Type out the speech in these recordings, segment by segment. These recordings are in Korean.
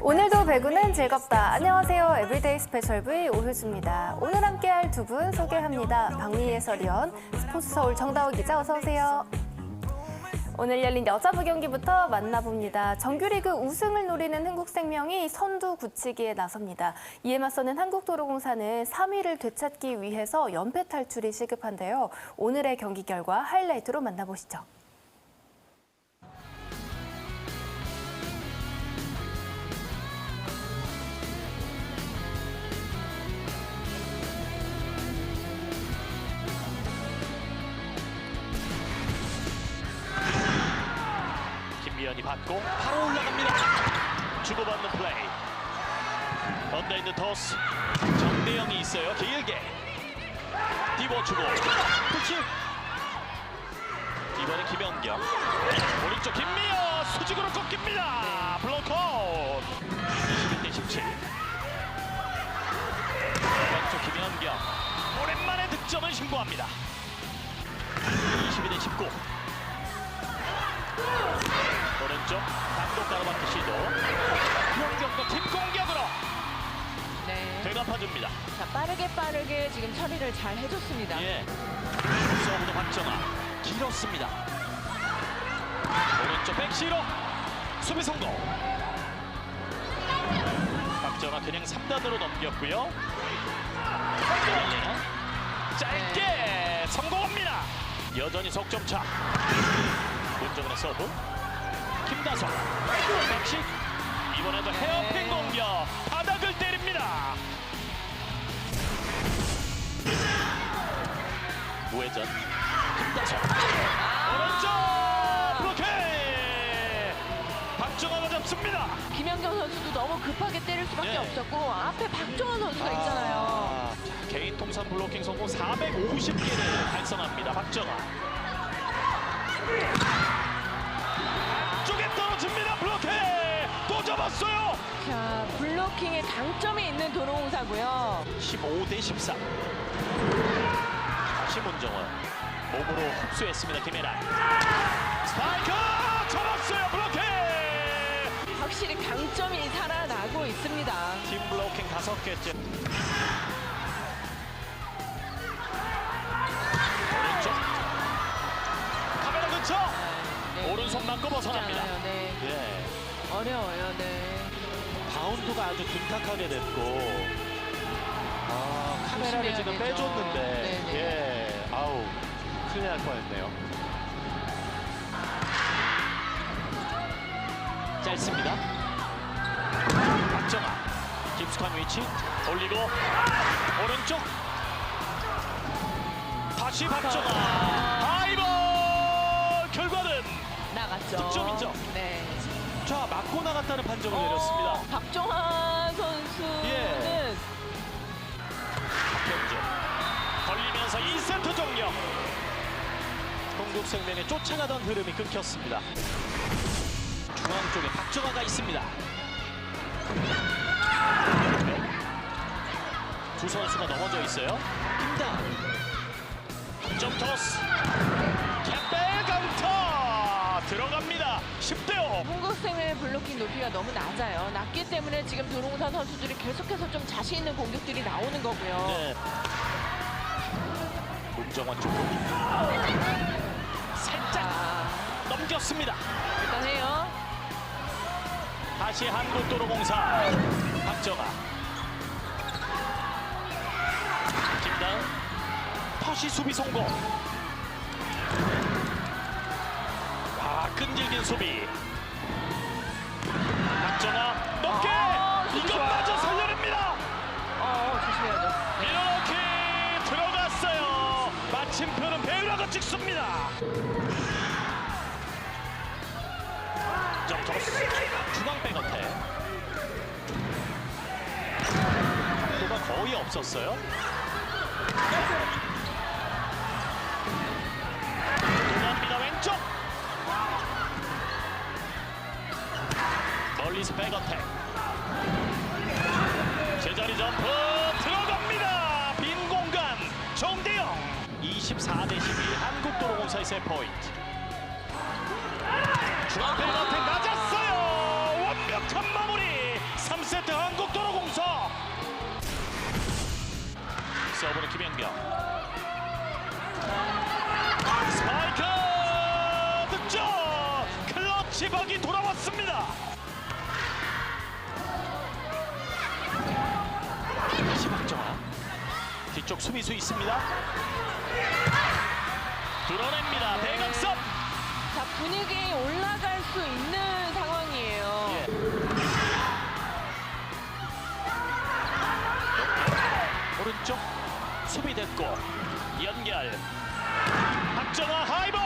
오늘도 배구는 즐겁다. 안녕하세요. 에브리데이 스페셜 V 오효주입니다. 오늘 함께할 두 분 소개합니다. 박미희 해설위원, 스포츠 서울 정다우 기자 어서 오세요. 오늘 열린 여자부 경기부터 만나봅니다. 정규리그 우승을 노리는 흥국생명이 선두 굳히기에 나섭니다. 이에 맞서는 한국도로공사는 3위를 되찾기 위해서 연패 탈출이 시급한데요. 오늘의 경기 결과 하이라이트로 만나보시죠. 김미연이 받고 바로 올라갑니다. 주고받는 플레이. 언더 있는 토스. 정대영이 있어요. 길게. 뒤집어주고. 푸시. 이번엔 김연경. 오른쪽 김미연 수직으로 꺾입니다. 블로커. 21대 17. 왼쪽 김연경. 오랜만에 득점을 신고합니다. 22대 19. 오른쪽 단독 가로막기 시도. 홍경도 팀 공격으로 네. 되갚아줍니다. 자, 빠르게 빠르게 지금 처리를 잘 해줬습니다. 예. 서브도 박정아 길었습니다. 오른쪽 백시로 수비 성공. 박정아 그냥 3단으로 넘겼고요. 박정아는 짧게 성공합니다. 여전히 석점차 문정은의 서브 김다솜 백시 이번에도 헤어핀 공격. 바닥을 때립니다. 우회전. 김다솜 오른쪽. 블로케 박정아가 잡습니다. 김연경 선수도 너무 급하게 때릴 수밖에 네. 없었고 앞에 박종원 선수가 있잖아요. 자, 개인 통산 블로킹 성공 450개를 달성합니다. 박정아. 또 잡았어요. 자, 블로킹에 강점이 있는 도로공사고요. 15대 13. 다시 문정원 몸으로 흡수했습니다. 김혜란. 스파이크 잡았어요. 블로킹. 확실히 강점이 살아나고 있습니다. 팀 블로킹 다섯 개째. 오른쪽. 카메라 근처. 네. 오른손 맞고 벗어납니다. 쉽지 않아요. 네. 예. 어려워요. 네. 바운드가 아주 둔탁하게 됐고 아, 카메라를 조심해야 지금 되죠. 빼줬는데 네네. 예 아우 큰일 날 뻔했네요 짧습니다 박정아 깊숙한 위치 올리고 오른쪽 다시 박정아 하이볼 결과는 나갔죠. 득점 인정. 네. 자 맞고 나갔다는 판정을 내렸습니다. 어, 박종환 선수는 예. 박현재 걸리면서 2세트 종료. 동국생명에 쫓아가던 흐름이 끊겼습니다. 중앙 쪽에 박정아가 있습니다. 두 선수가 넘어져 있어요. 김다은. 점 토스. 캠벨 강타 들어갑니다 10대5 홍국생의 블로킹 높이가 너무 낮아요. 낮기 때문에 지금 도롱사 선수들이 계속해서 좀 자신 있는 공격들이 나오는 거고요. 네. 문정원 쪽 살짝 자, 넘겼습니다. 일단 해요. 다시 한국도로공사 박정아 김다은 터시 수비 성공 끈질긴 수비. 박정아 높게! 아, 이것. 마저 살려냅니다. 어, 조심해야죠. 이렇게 들어갔어요. 마침표는 배우라고 찍습니다. 점 중앙 백어택. 각도가 거의 없었어요 멀리서 백어택 제자리 점프 들어갑니다. 빈 공간 정대영. 24대 12 한국도로공사의 세 포인트. 중앙 백어택 낮았어요. 완벽한 마무리. 3세트 한국도로공사. 서브는 김연경. 뒤쪽 수비수 있습니다. 뚫어냅니다. 대각선. 자, 분위기 올라갈 수 있는 상황이에요. 예. 오른쪽 수비 됐고 연결 박정아 하이볼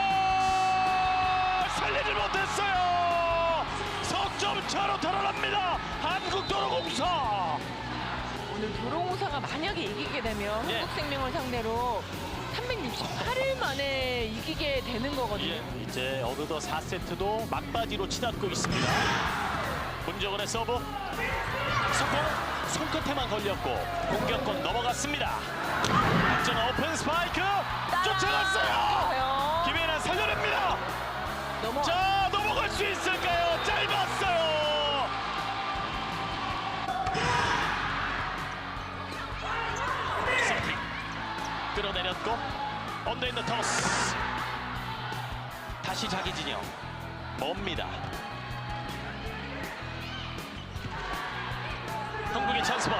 살리지 못했어요 석점 차로 달아납니다 한국도로공사 오늘 도로공사가 만약에 이기게 되면 예. 한국생명을 상대로 368일 만에 이기게 되는 거거든요. 예, 이제 어느덧 4세트도 막바지로 치닫고 있습니다. 문정원의 서브. 성공! 손끝에만 걸렸고 공격권 넘어갔습니다. 박정아 오픈 스파이크! 쫓아갔어 끌어내렸고 언더인더 토스. 다시 자기 진영. 멉니다. 한국의 찬스볼.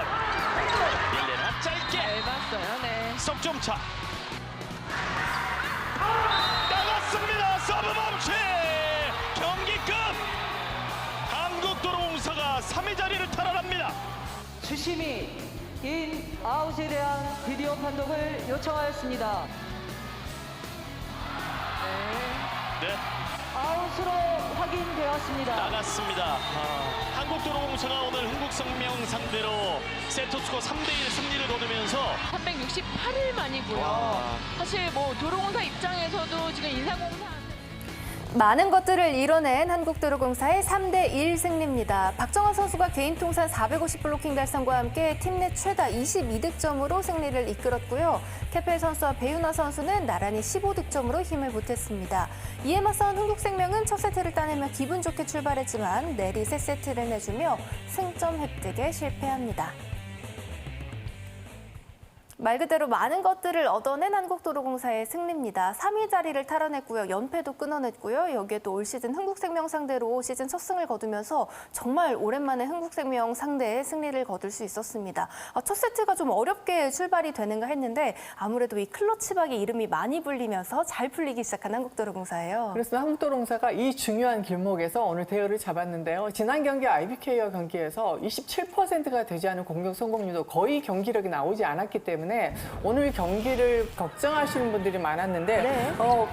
일레나 짧게. 잘 봤어요. 네. 석점차. 나갔습니다. 서브 범실 경기 끝. 한국 도로공사가 3위 자리를 탈환합니다. 주심이 인 아웃에 대한 비디오 판독을 요청하였습니다. 네. 네 아웃으로 확인되었습니다. 나갔습니다 아, 한국도로공사가 오늘 흥국생명 상대로 세트스코 3대1 승리를 거두면서 368일 만이고요. 와. 사실 뭐 도로공사 입장에서도 지금 인사공사 많은 것들을 이뤄낸 한국도로공사의 3대 1 승리입니다. 박정환 선수가 개인 통산 450 블로킹 달성과 함께 팀 내 최다 22득점으로 승리를 이끌었고요. 캐펠 선수와 배윤아 선수는 나란히 15득점으로 힘을 보탰습니다. 이에 맞선 흥국생명은 첫 세트를 따내며 기분 좋게 출발했지만 내리 세 세트를 내주며 승점 획득에 실패합니다. 말 그대로 많은 것들을 얻어낸 한국도로공사의 승리입니다. 3위 자리를 탈환했고요. 연패도 끊어냈고요. 여기에 또 올 시즌 흥국생명 상대로 시즌 첫 승을 거두면서 정말 오랜만에 흥국생명 상대의 승리를 거둘 수 있었습니다. 아, 첫 세트가 좀 어렵게 출발이 되는가 했는데 아무래도 이 클러치박의 이름이 많이 불리면서 잘 풀리기 시작한 한국도로공사예요. 그래서 한국도로공사가 이 중요한 길목에서 오늘 대열을 잡았는데요. 지난 경기 IBK와 경기에서 27%가 되지 않은 공격 성공률도 거의 경기력이 나오지 않았기 때문에 오늘 경기를 걱정하시는 분들이 많았는데 네. 어,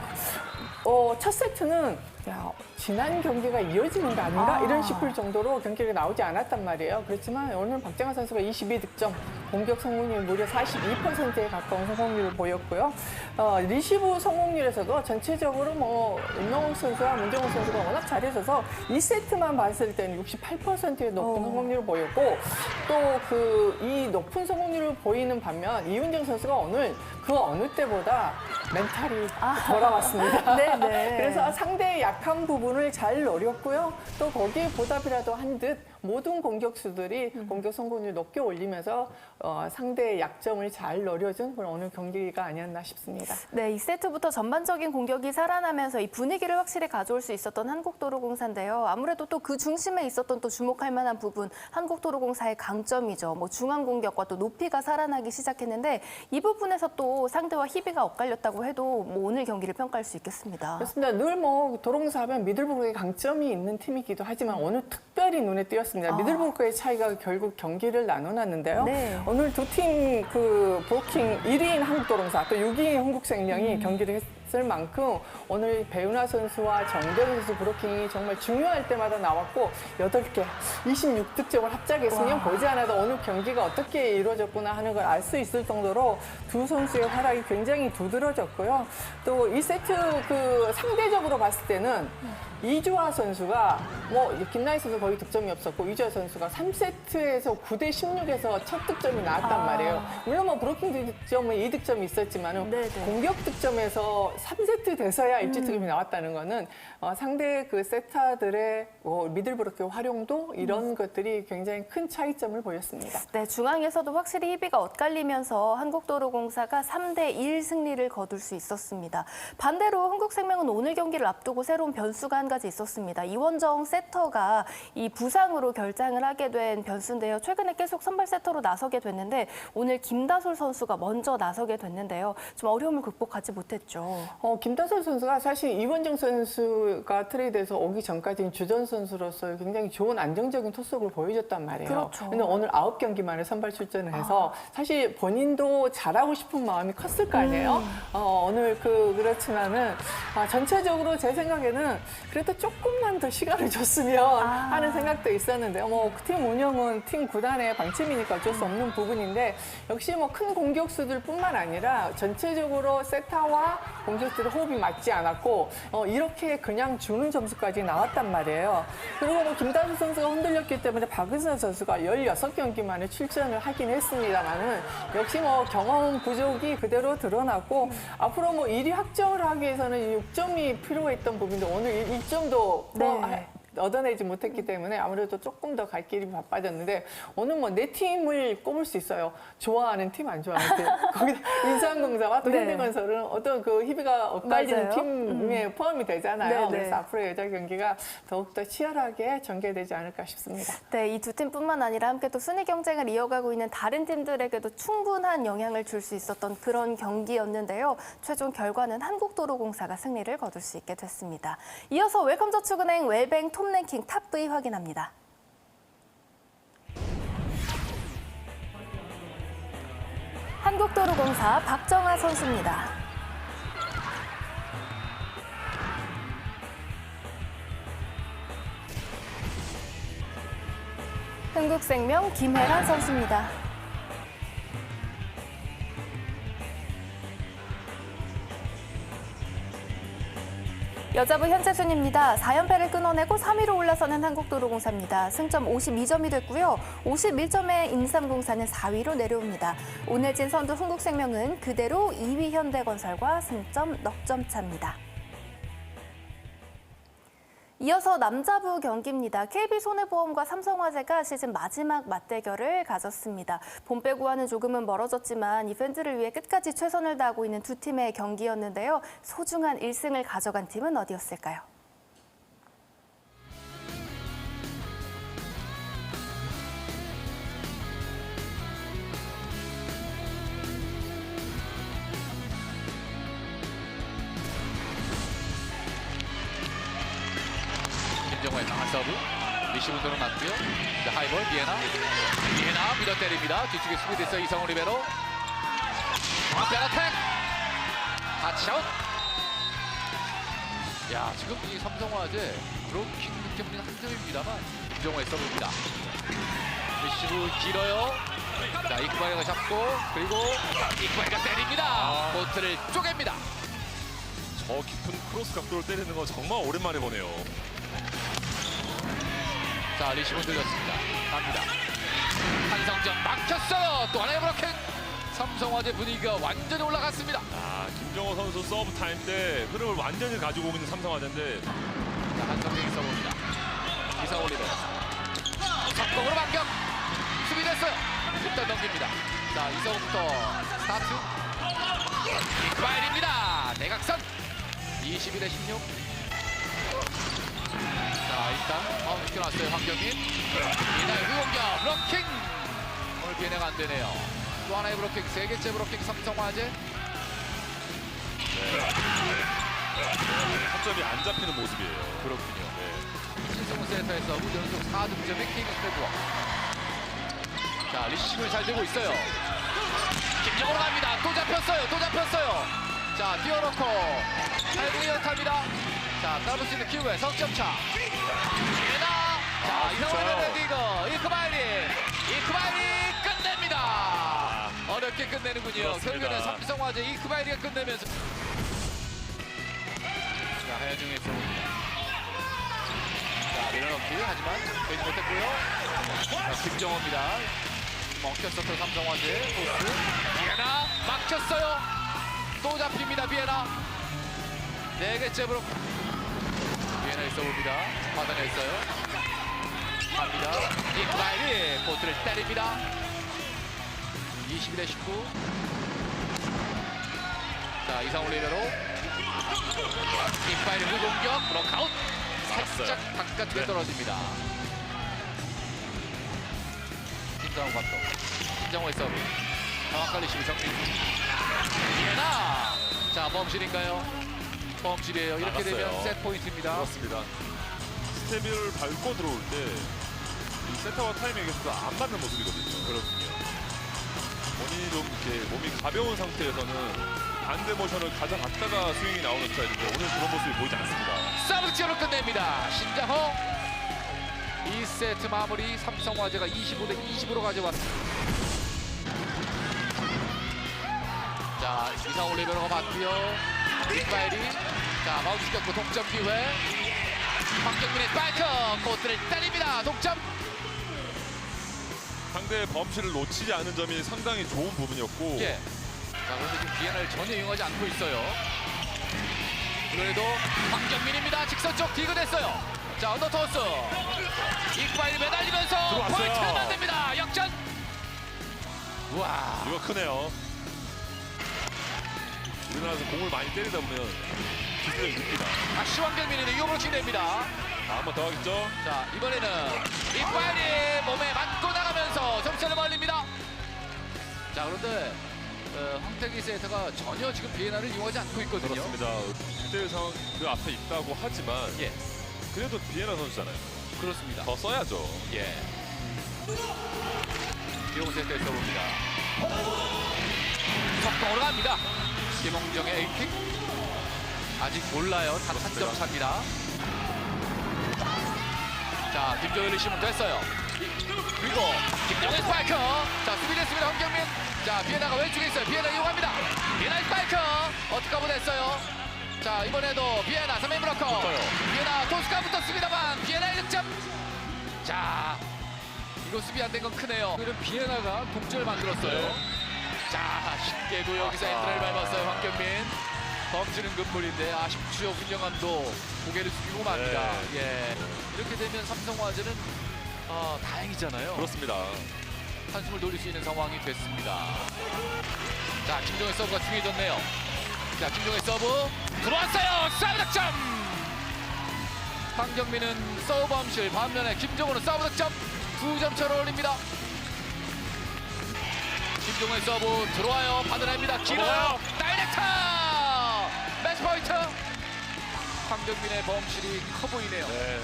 어, 첫 세트는 야, 지난 경기가 이어지는 거 아닌가? 아. 이런 싶을 정도로 경기가 나오지 않았단 말이에요. 그렇지만 오늘 박정환 선수가 22득점, 공격 성공률 무려 42%에 가까운 성공률을 보였고요. 어, 리시브 성공률에서도 전체적으로 뭐 임명욱 선수와 문정훈 선수가 워낙 잘해줘서 2세트만 봤을 때는 68%의 높은 어. 성공률을 보였고 또 그 이 높은 성공률을 보이는 반면 이윤정 선수가 오늘 그 어느 때보다 멘탈이 돌아왔습니다. 네네. 그래서 상대의 약한 부분 을 잘 노렸고요. 또 거기에 보답이라도 한 듯 모든 공격수들이 공격 성공률 높게 올리면서 어, 상대의 약점을 잘 노려준 그런 오늘 경기가 아니었나 싶습니다. 네, 이 세트부터 전반적인 공격이 살아나면서 이 분위기를 확실히 가져올 수 있었던 한국도로공사인데요. 아무래도 또 그 중심에 있었던 또 주목할 만한 부분 한국도로공사의 강점이죠. 뭐 중앙 공격과 또 높이가 살아나기 시작했는데 이 부분에서 또 상대와 희비가 엇갈렸다고 해도 뭐 오늘 경기를 평가할 수 있겠습니다. 그렇습니다. 늘 뭐 도롱사 하면 미들브룩의 강점이 있는 팀이기도 하지만 오늘 특별히 눈에 띄었습니다. 아. 미들브룩의 차이가 결국 경기를 나눠놨는데요. 네. 오늘 두 팀 그 브로킹 1위인 한국도롱사 또 6위인 한국생명이 음. 경기를 했 을 만큼 오늘 배우나 선수와 정대훈 선수 브로킹이 정말 중요할 때마다 나왔고 8개 26득점을 합작했으면 와. 보지 않아도 오늘 경기가 어떻게 이루어졌구나 하는 걸 알 수 있을 정도로 두 선수의 활약이 굉장히 두드러졌고요. 또 이 세트 그 상대적으로 봤을 때는 이주화 선수가 뭐 김나희 선수 거의 득점이 없었고 이주화 선수가 3세트에서 9대 16에서 첫 득점이 나왔단 아. 말이에요. 물론 뭐 브로킹 득점은 2득점이 있었지만은 네네. 공격 득점에서 3세트 돼서야 입지투금이 나왔다는 거는 어, 상대 그 세타들의 뭐 미들브로커 활용도 이런 것들이 굉장히 큰 차이점을 보였습니다. 네, 중앙에서도 확실히 희비가 엇갈리면서 한국도로공사가 3대 1 승리를 거둘 수 있었습니다. 반대로 한국생명은 오늘 경기를 앞두고 새로운 변수가 한 가지 있었습니다. 이원정 세터가 이 부상으로 결장을 하게 된 변수인데요. 최근에 계속 선발 세터로 나서게 됐는데 오늘 김다솔 선수가 먼저 나서게 됐는데요. 좀 어려움을 극복하지 못했죠. 어, 김다솔 선수가 사실 이원정 선수가 트레이드에서 오기 전까지는 주전 선수로서 굉장히 좋은 안정적인 토속을 보여줬단 말이에요. 그렇죠. 근데 오늘 아홉 경기 만에 선발 출전을 해서 사실 본인도 잘하고 싶은 마음이 컸을 거 아니에요. 어, 오늘 그 그렇지만은 아, 전체적으로 제 생각에는 그래도 조금만 더 시간을 줬으면 하는 생각도 있었는데 뭐팀 운영은 팀 구단의 방침이니까 어쩔 수 없는 부분인데 역시 뭐 큰 공격수들뿐만 아니라 전체적으로 세타와 공 격수의 호흡이 맞지 않았고 어, 이렇게 그냥 주는 점수까지 나왔단 말이에요. 그리고 뭐 김다수 선수가 흔들렸기 때문에 박은선 선수가 16경기 만에 출전을 하긴 했습니다만은 역시 뭐 경험 부족이 그대로 드러났고 앞으로 뭐 1위 확정을 하기 위해서는 6점이 필요했던 부분인데 오늘 1점도 네. 얻어내지 못했기 때문에 아무래도 조금 더 갈 길이 바빠졌는데 오늘 뭐 내 팀을 꼽을 수 있어요. 좋아하는 팀, 안 좋아하는 팀. 거기다 인삼공사와 또 네. 현대건설은 어떤 그 희비가 엇갈리는 맞아요. 팀에 포함이 되잖아요. 네, 네. 그래서 앞으로 여자 경기가 더욱더 치열하게 전개되지 않을까 싶습니다. 네, 이 두 팀뿐만 아니라 함께 또 순위 경쟁을 이어가고 있는 다른 팀들에게도 충분한 영향을 줄 수 있었던 그런 경기였는데요. 최종 결과는 한국도로공사가 승리를 거둘 수 있게 됐습니다. 이어서 웰컴저축은행 웰뱅 톱랭킹 탑V 확인합니다. 한국도로공사 박정아 선수입니다. 흥국생명 김혜란 선수입니다. 여자부 현재 순입니다. 4연패를 끊어내고 3위로 올라서는 한국도로공사입니다. 승점 52점이 됐고요. 51점의 인삼공사는 4위로 내려옵니다. 오늘 진 선두 흥국생명은 그대로 2위 현대건설과 승점 넉 점 차입니다. 이어서 남자부 경기입니다. KB손해보험과 삼성화재가 시즌 마지막 맞대결을 가졌습니다. 봄 빼고와는 조금은 멀어졌지만 이 팬들을 위해 끝까지 최선을 다하고 있는 두 팀의 경기였는데요. 소중한 1승을 가져간 팀은 어디였을까요? 때립니다. 뒤쪽에 수비 됐어 이성우 리베로. 앞에 어택 타치아웃! 야 지금 이 삼성화재 브로킹 득점은 한 점입니다만 김정호의 서브입니다. 리시브 길어요. 자 이쿠바이가 잡고 그리고 이쿠바이가 때립니다. 코트를 쪼갭니다. 저 깊은 크로스 각도를 때리는 거 정말 오랜만에 보네요. 자 리시브 들렸습니다. 갑니다 한성전 막혔어요. 또 하나의 브로킹. 삼성화재 분위기가 완전히 올라갔습니다. 아, 김정호 선수 서브 타임 때 흐름을 완전히 가지고 오고 있는 삼성화재인데. 자 한성정이 써봅니다. 이상 올리베 성공으로 반격. 수비됐어요. 일단 넘깁니다. 자 이성부터 스타트. 이크바일입니다. 대각선. 21대 16 자 일단 어 느껴놨어요 황경민. 이날 후공격 브로킹! 오늘 비행가 안 되네요. 또 하나의 브로킹 세 개째 브로킹 삼성화재. 타점이 안 잡히는 모습이에요. 그렇군요. 네. 신성훈 센터에서 연속 4득점의 킹스 패드워 자 리시브를 잘 들고 있어요. 김정으로 갑니다. 또 잡혔어요 또 잡혔어요. 자 뛰어놓고 살고 연타입니다. 자 따를 수 있는 기회 석점차 자 이상훈의 좋아요. 랜딩거 이크바이리 이크바이리 끝냅니다 어렵게 끝내는군요 그렇습니다. 결국에는 삼성화재 이크바이리가 끝내면서 자 서브입니다 자, 밀어넣기 하지만 되지 못했고요. 자, 김정호입니다. 먹혔었던 삼성화재 포스. 비에나 막혔어요. 또 잡힙니다. 비에나. 네 개째로 비에나의 서브입니다. 받아냈어요. 갑니다. 이크라일이 포트를 때립니다. 22대 19. 자 이상훈 리베로 이파이르 공격 블록아웃 살짝 바깥쪽에 네. 떨어집니다. 김상훈 감독 김정호의 서브 정확한 리시브 정리 이해나 자 범실인가요? 범실이에요. 이렇게 되면 나갔어요. 셋 포인트입니다. 그렇습니다. 스텝을 밟고 들어올 때 이 세터와 타이밍에서 안 맞는 모습이거든요. 그렇군요. 본인이 좀 이렇게 몸이 가벼운 상태에서는 반대 모션을 가져갔다가 스윙이 나오는 스타일인데 오늘 그런 모습이 보이지 않습니다. 서브 지어로 끝냅니다. 신자호 2세트 마무리 삼성화재가 25 대 20으로 가져왔습니다. 자 이상호 리베로가 받고요. 빅바일이 자 마운드 시켰고 동점 기회. 황경민의 스파이크 코트를 때립니다. 동점. 상대의 범실을 놓치지 않은 점이 상당히 좋은 부분이었고 예. 자 그런데 지금 비엔나를 전혀 이용하지 않고 있어요. 그래도 황경민입니다. 직선 쪽 디그됐어요. 자 언더 토스. 이크바일이 매달리면서 들어왔어요. 포인트를 만듭니다. 역전. 와. 이거 크네요. 우리나라에서 공을 많이 때리다 보면 기술이 닙니다 다시 황경민이 이용으로 진입니다. 한번더 하겠죠? 자 이번에는 이파일이 몸에 맞고 나가면서 점수를 벌립니다. 자 그런데 어, 황태기 세터가 전혀 지금 비엔나를 이용하지 않고 있거든요. 그렇습니다. 1대1 상황 그 앞에 있다고 하지만 예, 그래도 비에나 선수잖아요. 그렇습니다. 더 써야죠. 예. 이용 세터에 써봅니다. 속공으로 갑니다. 김홍정의 에이킥. 아직 몰라요. 단한 점 차입니다. 자, 김정일 리시면 됐어요. 이- 그리고 김정일 스파이커. 자, 수비됐습니다. 황경민. 자, 비에나가 왼쪽에 있어요. 비에나 이용합니다. 비에나 스파이커. 어떻게 됐어요. 자, 이번에도 비에나 3인 브로커. 비에나 토스가 붙었습니다만 비에나의 득점. 자, 이거 수비 안 된 건 크네요. 그럼 비에나가 동점을 만들었어요. 자, 쉽게도 여기서 엔트를 밟았어요. 황경민. 범지는 금물인데 아쉽죠. 훈영함도 고개를 숙이고 맙니다. 예. 이렇게 되면 삼성화재는 아, 다행이잖아요. 그렇습니다. 한숨을 돌릴 수 있는 상황이 됐습니다. 자, 김종의 서브가 중요해졌네요. 자, 김종의 서브 들어왔어요. 서브 득점. 황경민은 서브 범실 반면에 김종호는 서브 득점 두 점 차로 올립니다. 김종호의 서브 들어와요. 받아냅니다. 길어요. 넘어가요. 다이렉터 황경민의 범실이 커 보이네요. 네.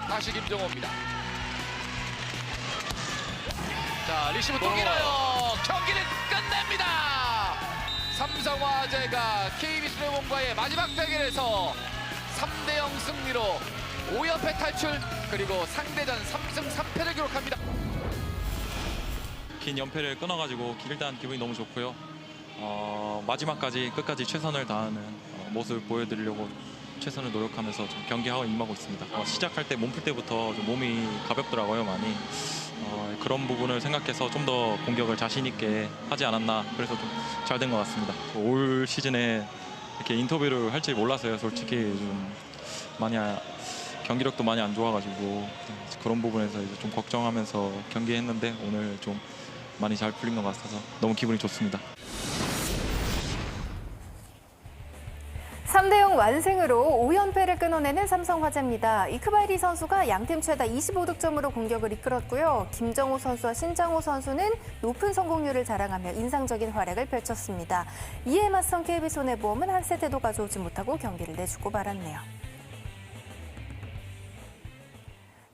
다시 김정호입니다. 자 리시브 또 길어요. 경기를 끝냅니다. 삼성화재가 KBS 드래곤과의 마지막 대결에서 3대0 승리로 5연패 탈출 그리고 상대전 3승 3패를 기록합니다. 긴 연패를 끊어가지고 길다한 기분이 너무 좋고요. 어, 마지막까지 끝까지 최선을 다하는 어, 모습을 보여드리려고 최선을 노력하면서 좀 경기하고 임하고 있습니다. 어, 시작할 때 몸풀 때부터 좀 몸이 가볍더라고요 많이. 어, 그런 부분을 생각해서 좀 더 공격을 자신 있게 하지 않았나 그래서 좀 잘 된 것 같습니다. 올 시즌에 이렇게 인터뷰를 할줄 몰랐어요. 솔직히 좀 많이 아- 경기력도 많이 안 좋아가지고 그런 부분에서 이제 좀 걱정하면서 경기했는데 오늘 좀 많이 잘 풀린 것 같아서 너무 기분이 좋습니다. 3대0 완승으로 5연패를 끊어내는 삼성화재입니다. 이크바이리 선수가 양팀 최다 25득점으로 공격을 이끌었고요. 김정호 선수와 신장호 선수는 높은 성공률을 자랑하며 인상적인 활약을 펼쳤습니다. 이에 맞선 KB손해보험은 한 세트도 가져오지 못하고 경기를 내주고 말았네요.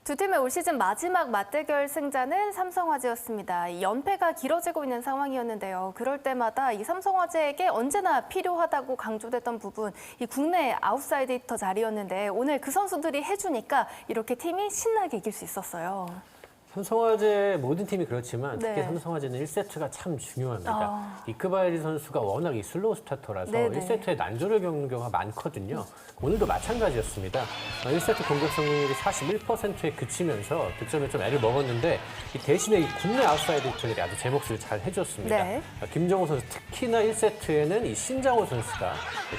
두 팀의 올 시즌 마지막 맞대결 승자는 삼성화재였습니다. 이 연패가 길어지고 있는 상황이었는데요. 그럴 때마다 이 삼성화재에게 언제나 필요하다고 강조됐던 부분, 이 국내 아웃사이드 히터 자리였는데 오늘 그 선수들이 해주니까 이렇게 팀이 신나게 이길 수 있었어요. 삼성화재 모든 팀이 그렇지만 특히 네. 삼성화재는 1세트가 참 중요합니다. 아. 이크바이리 선수가 워낙 이 슬로우 스타터라서 네네. 1세트에 난조를 겪는 경우가 많거든요. 오늘도 마찬가지였습니다. 어, 1세트 공격 성공률이 41%에 그치면서 득점에 좀 애를 먹었는데 이 대신에 이 국내 아웃사이더들이 아주 제 몫을 잘 해줬습니다. 네. 어, 김정호 선수 특히나 1세트에는 이 신장호 선수가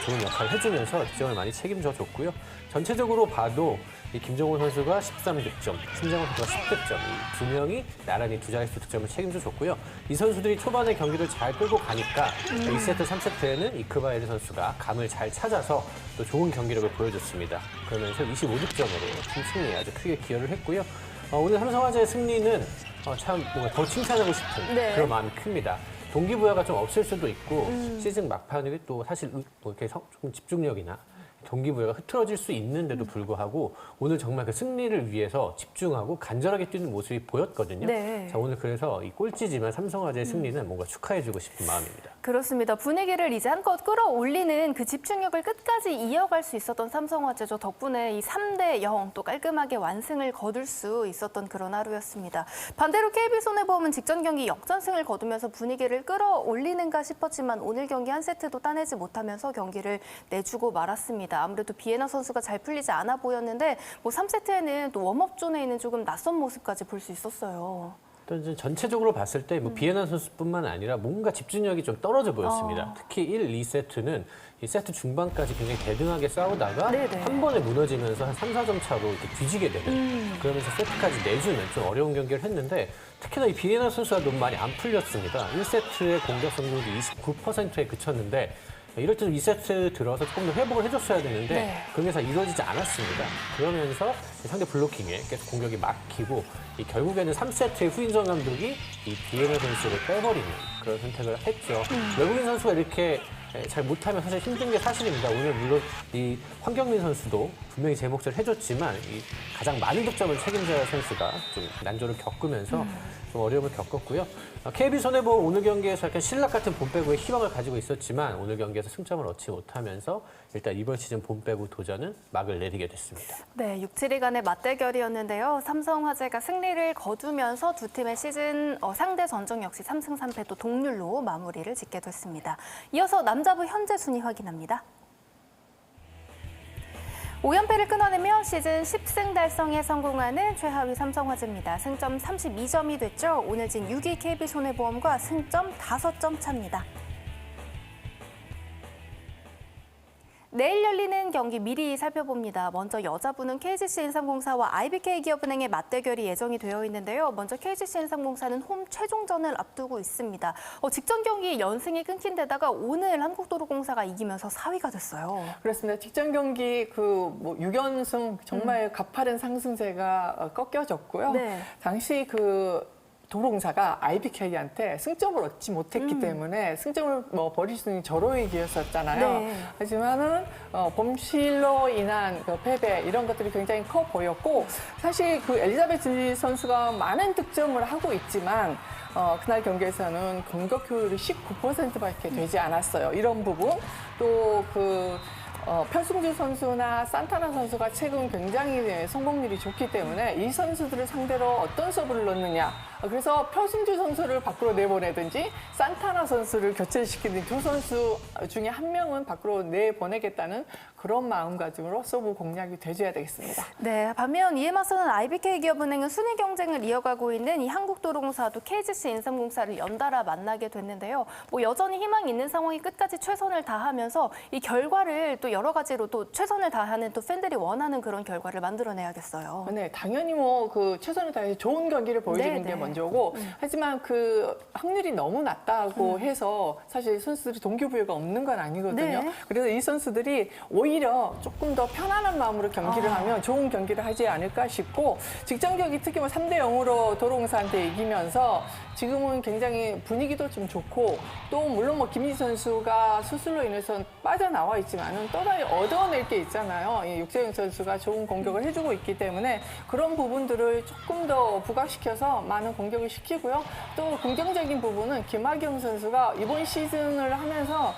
좋은 역할을 해주면서 득점을 많이 책임져 줬고요. 전체적으로 봐도 이 김정호 선수가 13득점, 신장호 선수가 10득점, 이두 명이 나란히 두 자릿수 득점을 책임져 줬고요. 이 선수들이 초반에 경기를 잘 끌고 가니까 2세트, 3세트에는 이크바에르 선수가 감을 잘 찾아서 또 좋은 경기력을 보여줬습니다. 그러면서 25득점으로 팀 승리에 아주 크게 기여를 했고요. 어, 오늘 삼성화재의 승리는 어, 참 뭔가 더 칭찬하고 싶은 네. 그런 마음이 큽니다. 동기부여가 좀 없을 수도 있고 시즌 막판에 또 사실 의- 뭐 이렇게 성- 좀 집중력이나 동기부여가 흐트러질 수 있는데도 불구하고 오늘 정말 그 승리를 위해서 집중하고 간절하게 뛰는 모습이 보였거든요. 네. 자, 오늘 그래서 이 꼴찌지만 삼성화재의 승리는 뭔가 축하해주고 싶은 마음입니다. 그렇습니다. 분위기를 이제 한껏 끌어올리는 그 집중력을 끝까지 이어갈 수 있었던 삼성화재죠. 덕분에 이 3대 0 또 깔끔하게 완승을 거둘 수 있었던 그런 하루였습니다. 반대로 KB손해보험은 직전 경기 역전승을 거두면서 분위기를 끌어올리는가 싶었지만 오늘 경기 한 세트도 따내지 못하면서 경기를 내주고 말았습니다. 아무래도 비에나 선수가 잘 풀리지 않아 보였는데 뭐 3세트에는 또 웜업 존에 있는 조금 낯선 모습까지 볼 수 있었어요. 일단 이제 전체적으로 봤을 때 뭐 비에나 선수뿐만 아니라 뭔가 집중력이 좀 떨어져 보였습니다. 특히 1, 2세트는 이 세트 중반까지 굉장히 대등하게 싸우다가 네네. 한 번에 무너지면서 한 3, 4점 차로 이렇게 뒤지게 되는 그러면서 세트까지 내주는 좀 어려운 경기를 했는데 특히나 이 비에나 선수가 너무 많이 안 풀렸습니다. 1세트의 공격 성공률이 29%에 그쳤는데 이럴 때는 2세트 들어서 조금 더 회복을 해줬어야 되는데 네. 그런 게다 이루어지지 않았습니다. 그러면서 상대 블로킹에 계속 공격이 막히고 이 결국에는 3세트의 후인정 감독이 이 비에나 선수를 빼버리는 그런 선택을 했죠. 외국인 선수가 이렇게 잘 못하면 사실 힘든 게 사실입니다. 오늘 물론 이 황경민 선수도 분명히 제 몫을 해줬지만 이 가장 많은 득점을 책임져야 할 선수가 좀 난조를 겪으면서 좀 어려움을 겪었고요. KB 손해보험 오늘 경기에서 약간 신락 같은 봄배구의 희망을 가지고 있었지만 오늘 경기에서 승점을 얻지 못하면서 일단 이번 시즌 봄배구 도전은 막을 내리게 됐습니다. 네, 6, 7위 간의 맞대결이었는데요. 삼성화재가 승리를 거두면서 두 팀의 시즌 어, 상대 전적 역시 3승 3패 또 동률로 마무리를 짓게 됐습니다. 이어서 남자부 현재 순위 확인합니다. 5연패를 끊어내며 시즌 10승 달성에 성공하는 최하위 삼성화재입니다. 승점 32점이 됐죠. 오늘 진 6위 KB손해보험과 승점 5점 차입니다. 내일 열리는 경기 미리 살펴봅니다. 먼저 여자부는 KGC 인삼공사와 IBK 기업은행의 맞대결이 예정이 되어 있는데요. 먼저 KGC 인삼공사는 홈 최종전을 앞두고 있습니다. 어, 직전 경기 연승이 끊긴 데다가 오늘 한국도로공사가 이기면서 4위가 됐어요. 그렇습니다. 직전 경기 그뭐 6연승 정말 가파른 상승세가 어, 꺾여졌고요. 네. 당시 그 도롱사가 IBK한테 승점을 얻지 못했기 때문에 승점을 뭐 버릴 수 있는 절호의 기회였었잖아요. 네. 하지만은 어, 범실로 인한 그 패배 이런 것들이 굉장히 커 보였고 사실 그 엘리자베트 선수가 많은 득점을 하고 있지만 어, 그날 경기에서는 공격 효율이 19%밖에 되지 않았어요. 이런 부분 또그 어, 편승주 선수나 산타나 선수가 최근 굉장히 성공률이 좋기 때문에 이 선수들을 상대로 어떤 서브를 넣느냐. 어, 그래서 표승주 선수를 밖으로 내보내든지 산타나 선수를 교체시키는 두 선수 중에 한 명은 밖으로 내보내겠다는 그런 마음가짐으로 서브 공략이 돼줘야 되겠습니다. 네, 반면 이에 맞서는 IBK 기업은행은 순위 경쟁을 이어가고 있는 이 한국도로공사도 KGC 인삼공사를 연달아 만나게 됐는데요. 뭐 여전히 희망이 있는 상황이 끝까지 최선을 다하면서 이 결과를 또 여러 가지로 또 최선을 다하는 또 팬들이 원하는 그런 결과를 만들어내야겠어요. 네, 당연히 뭐 그 최선을 다해서 좋은 경기를 보여주는 네, 게 네. 먼저 고 하지만 그 확률이 너무 낮다고 해서 사실 선수들이 동기부여가 없는 건 아니거든요. 네. 그래서 이 선수들이 오히려 조금 더 편안한 마음으로 경기를 아. 하면 좋은 경기를 하지 않을까 싶고 직전 경기 특히 뭐 3대 0으로 도롱사한테 이기면서 지금은 굉장히 분위기도 좀 좋고 또 물론 뭐 김희지 선수가 수술로 인해서 빠져나와 있지만은 또 다른 얻어낼 게 있잖아요. 이 육재영 선수가 좋은 공격을 해주고 있기 때문에 그런 부분들을 조금 더 부각시켜서 많은 공격을 시키고요. 또 긍정적인 부분은 김학영 선수가 이번 시즌을 하면서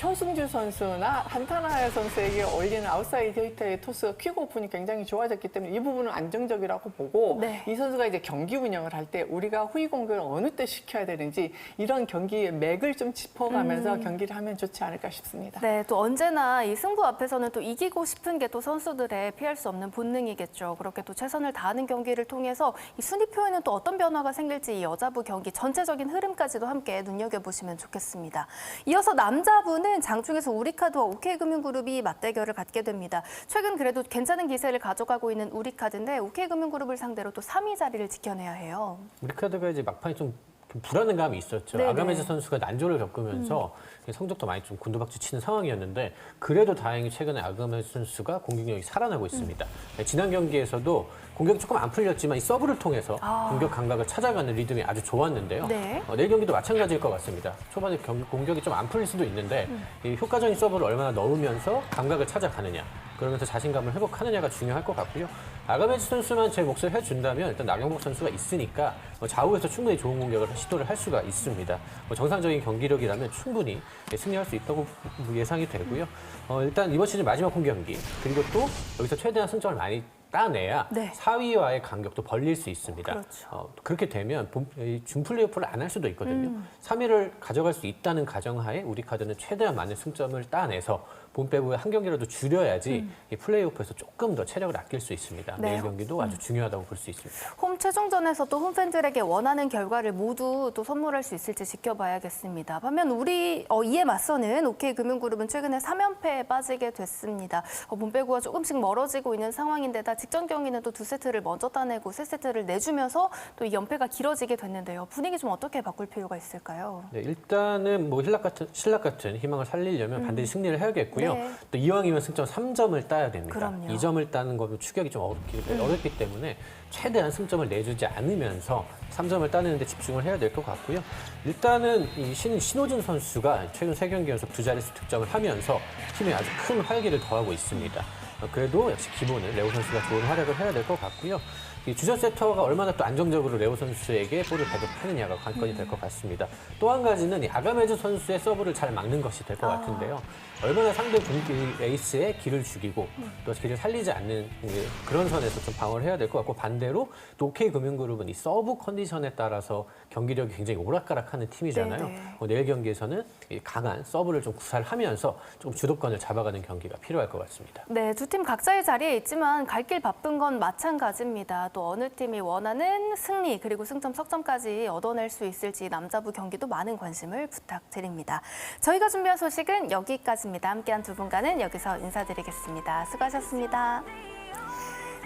표승주 선수나 한타나야 선수에게 어울리는 아웃사이드 히터의 토스 퀵 오픈이 굉장히 좋아졌기 때문에 이 부분은 안정적이라고 보고 네. 이 선수가 이제 경기 운영을 할 때 우리가 후위 공격을 어느 때 시켜야 되는지 이런 경기의 맥을 좀 짚어가면서 경기를 하면 좋지 않을까 싶습니다. 네, 또 언제나 이 승부 앞에서는 또 이기고 싶은 게 또 선수들의 피할 수 없는 본능이겠죠. 그렇게 또 최선을 다하는 경기를 통해서 이 순위표에는 또 어떤 변화가 생길지 이 여자부 경기 전체적인 흐름까지도 함께 눈여겨보시면 좋겠습니다. 이어서 남자부는 장중에서 우리카드와 OK금융그룹이 맞대결을 갖게 됩니다. 최근 그래도 괜찮은 기세를 가져가고 있는 우리카드인데 OK금융그룹을 상대로 또 3위 자리를 지켜내야 해요. 우리 카드가 이제 막판에 좀 불안한 감이 있었죠. 네네. 아가메즈 선수가 난조를 겪으면서 성적도 많이 좀 곤두박질 치는 상황이었는데 그래도 다행히 최근에 아가메즈 선수가 공격력이 살아나고 있습니다. 네, 지난 경기에서도 공격이 조금 안 풀렸지만 이 서브를 통해서 공격 감각을 찾아가는 리듬이 아주 좋았는데요. 네. 어, 내일 경기도 마찬가지일 것 같습니다. 초반에 경- 공격이 좀 안 풀릴 수도 있는데 이 효과적인 서브를 얼마나 넣으면서 감각을 찾아가느냐 그러면서 자신감을 회복하느냐가 중요할 것 같고요. 아가메즈 선수만 제 몫을 해준다면 일단 나경복 선수가 있으니까 어, 좌우에서 충분히 좋은 공격을 시도를 할 수가 있습니다. 뭐 정상적인 경기력이라면 충분히 예, 승리할 수 있다고 예상이 되고요. 어, 일단 이번 시즌 마지막 홈 경기 그리고 또 여기서 최대한 승점을 많이 따내야 네. 4위와의 간격도 벌릴 수 있습니다. 그렇죠. 어, 그렇게 되면 본- 이 준 플레이오프를 안 할 수도 있거든요. 음. 3위를 가져갈 수 있다는 가정하에 우리 카드는 최대한 많은 승점을 따내서 본 빼고에 한 경기라도 줄여야지 이 플레이오프에서 조금 더 체력을 아낄 수 있습니다. 음. 네. 내일 경기도 아주 중요하다고 볼 수 있습니다. 홈 최종전에서 또 홈팬들에게 원하는 결과를 모두 또 선물할 수 있을지 지켜봐야겠습니다. 반면 우리 어, 이에 맞서는 OK금융그룹은 최근에 3연패에 빠지게 됐습니다. 어, 몸빼고가 조금씩 멀어지고 있는 상황인데다 직전 경기는 또 두 세트를 먼저 따내고 세 세트를 내주면서 또 이 연패가 길어지게 됐는데요. 분위기 좀 어떻게 바꿀 필요가 있을까요? 네, 일단은 뭐 힐락 같은 신락 같은 희망을 살리려면 반드시 승리를 해야겠고요. 네. 또 이왕이면 승점 3점을 따야 됩니다. 그럼요. 음. 2점을 따는 거면 추격이 좀 어렵기, 어렵기 때문에 최대한 승점을 내주지 않으면서 3점을 따내는데 집중을 해야 될 것 같고요. 일단은 이 신, 신호준 선수가 최근 세 경기 연속 두 자릿수 득점을 하면서 팀에 아주 큰 활기를 더하고 있습니다. 어, 그래도 역시 기본은 레오 선수가 좋은 활약을 해야 될 것 같고요. 이 주전 세터가 얼마나 또 안정적으로 레오 선수에게 볼을 배급하느냐가 관건이 될 것 같습니다. 또 한 가지는 이 아가메즈 선수의 서브를 잘 막는 것이 될 것 같은데요. 얼마나 상대 공기 에이스에 길을 죽이고 또 길을 살리지 않는 예, 그런 선에서 좀 방어를 해야 될 것 같고 반대로 또 OK 금융그룹은 이 서브 컨디션에 따라서 경기력이 굉장히 오락가락하는 팀이잖아요. 네네. 어, 내일 경기에서는 이 강한 서브를 좀 구사하면서 좀 주도권을 잡아가는 경기가 필요할 것 같습니다. 네, 두 팀 각자의 자리에 있지만 갈 길 바쁜 건 마찬가지입니다. 또 어느 팀이 원하는 승리 그리고 승점 석점까지 얻어낼 수 있을지 남자부 경기도 많은 관심을 부탁드립니다. 저희가 준비한 소식은 여기까지 입니다. 함께한 두 분과는 여기서 인사드리겠습니다. 수고하셨습니다.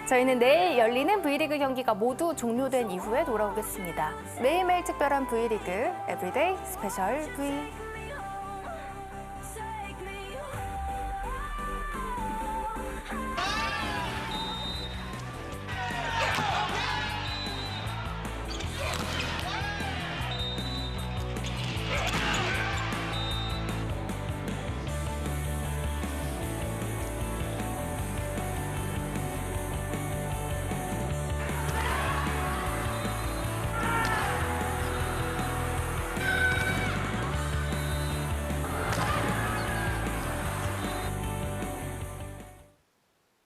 저희는 내일 열리는 V리그 경기가 모두 종료된 이후에 돌아오겠습니다. 매일매일 특별한 V리그 에브리데이 스페셜 V.